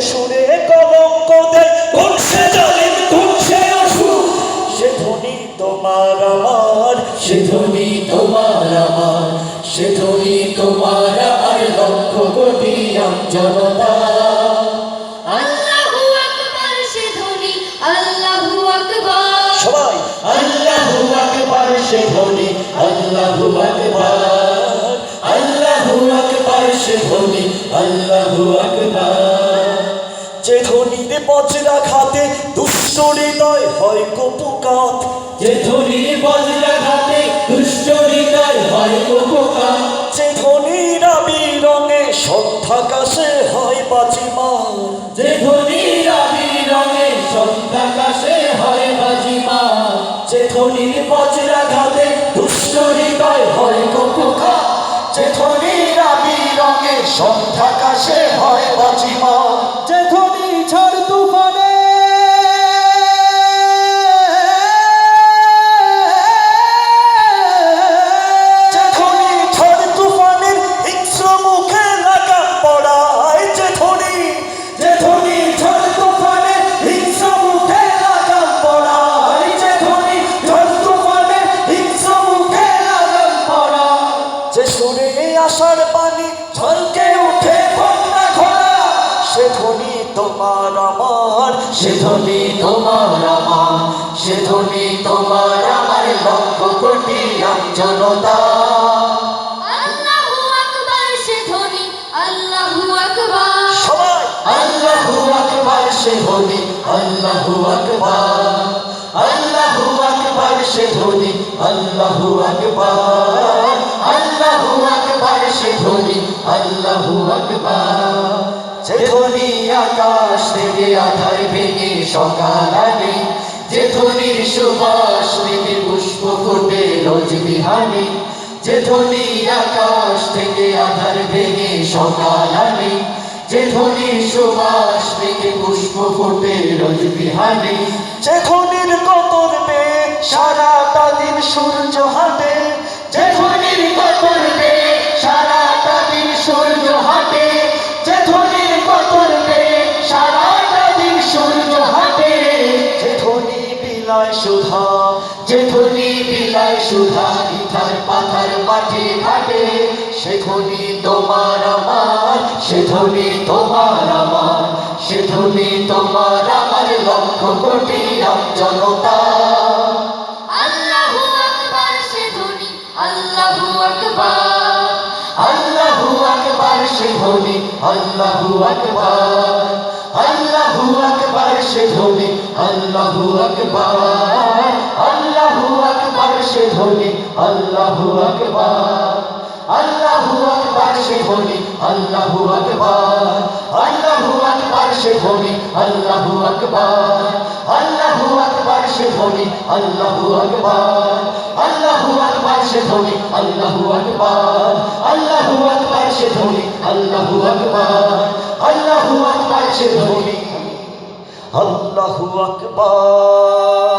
সুরে কলঙ্ক দেয় কোন সে জালিম কোন সে অসুর সে ধ্বনি তোমার আমার সে ধ্বনি তোমার আমার সে ধ্বনি তোমার আর লক্ষ কোটি জনতা। সবাই আল্লাহু আকবার সে ধ্বনি আল্লাহু আকবার। আল্লাহু আকবার সে ধ্বনি আল্লাহু ধরিলে বজ্রা খাতে দুষ্ট হৃদয় হয় যে খাতে দুষ্ট হৃদয় হয় যে হয় বাজিমা যে ধনির হয় বাজিমা যে খাতে দুষ্ট হৃদয় হয় কটুকাত যে রাবি আবিরণে সন্ধ্যাকাশে হয় আসার পানি ঝলকে উঠে বন্যা ঘোড়া। সে ধ্বনি তোমার আমার সে ধ্বনি তোমার আমার সে ধ্বনি তোমার আমার লক্ষ কোটি জনতা। আল্লাহু আকবার সে ধ্বনি আল্লাহু আকবার। আল্লাহু আকবার সে ধ্বনি আল্লাহু আকবার। ধ্বনি আল্লাহু আকবার যে ধ্বনি আকাশ থেকে আধার ভেঙে সকাল আনে যে ধ্বনির সুবাস থেকে পুষ্প ফোটে রোজ বিহানে যে ধ্বনি আকাশ থেকে আধার ভেঙে সকাল আনে যে ধ্বনি সুবাস থেকে পুষ্প ফোটে রোজ বিহানে যে ধ্বনির কতর বে সারাটা দিন সূর্য বিলায় সুধা ইথার পাথার মাঠে ঘাটে সে ধ্বনি তোমার আমার সে ধ্বনি তোমার আমার সে ধ্বনি তোমার আমার লক্ষ কোটি জনতা। আল্লাহু আকবার সে ধ্বনি আল্লাহু আকবার। আল্লাহু আকবার সে ধ্বনি আল্লাহু আকবার। আল্লাহু আকবার সে ধ্বনি আল্লাহু আকবার। সে ধ্বনি আল্লাহু আকবার আল্লাহু আকবার সে ধ্বনি আল্লাহু আকবার আল্লাহু আকবার সে ধ্বনি আল্লাহু আকবার আল্লাহু আকবার সে ধ্বনি আল্লাহু আকবার আল্লাহু আকবার সে ধ্বনি আল্লাহু আকবার আল্লাহু আকবার সে ধ্বনি আল্লাহু আকবার আল্লাহু আকবার সে ধ্বনি আল্লাহু আকবার।